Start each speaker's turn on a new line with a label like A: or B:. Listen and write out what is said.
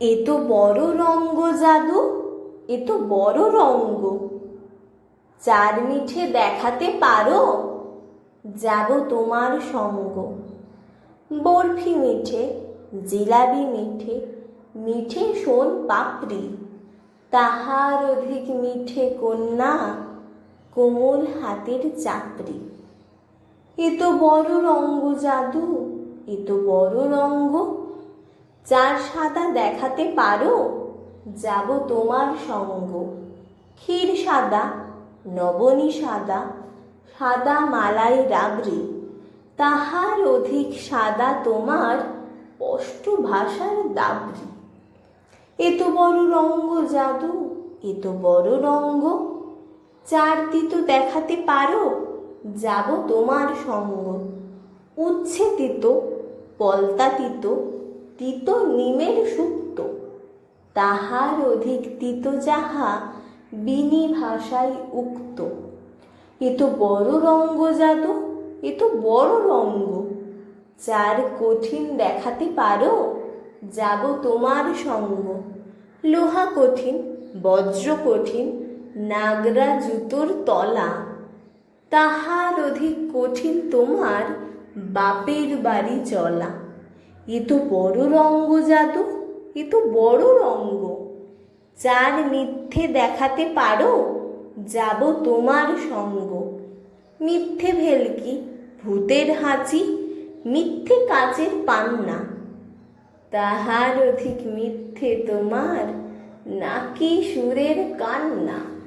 A: এ তো বড় রঙ্গ জাদু, এ তো বড় রঙ্গ। চার মিঠে দেখাতে পারো? যাব তোমার সঙ্গ। বরফি মিঠে, জিলাবি মিঠে মিঠে শোন পাপড়ি। তাহার অধিক মিঠে কন্যা, কোমল হাতের চাপড়ি। এ তো বড় রঙ্গ জাদু, এ তো বড় রঙ্গ চার সাদা দেখাতে পারো, যাব তোমার সঙ্গ। ক্ষীর সাদা, নবনী সাদা সাদা মালাই রাবড়ি তাহার অধিক সাদা তোমার স্পষ্ট ভাষার দাবড়ি এত বড় রঙ্গ জাদু এত বড় রঙ্গ। চার তিতো দেখাতে পারো, যাব তোমার সঙ্গ। উচ্ছে তিতো, পলতা তিতো নিমের সুক্ত তাহার অধিক তিত যাহা বিনি ভাষায় উক্ত। এ তো বড় রঙ্গ জাদু, এ তো বড় রঙ্গ। চার কঠিন দেখাতে পারো, যাব তোমার সঙ্গ। লোহা কঠিন, বজ্র কঠিন, নাগরা জুতোর তলা। তাহার অধিক কঠিন তোমার বাপের বাড়ি চলা। এ তো বড় রঙ্গ জাদু, এ তো বড় রঙ্গ। চার মিথ্যে দেখাতে পারো, যাব তোমার সঙ্গ। মিথ্যে ভেলকি, ভূতের হাঁচি, মিথ্যে কাচের পান্না। তাহার অধিক মিথ্যে তোমার, নাকি সুরের কান্না?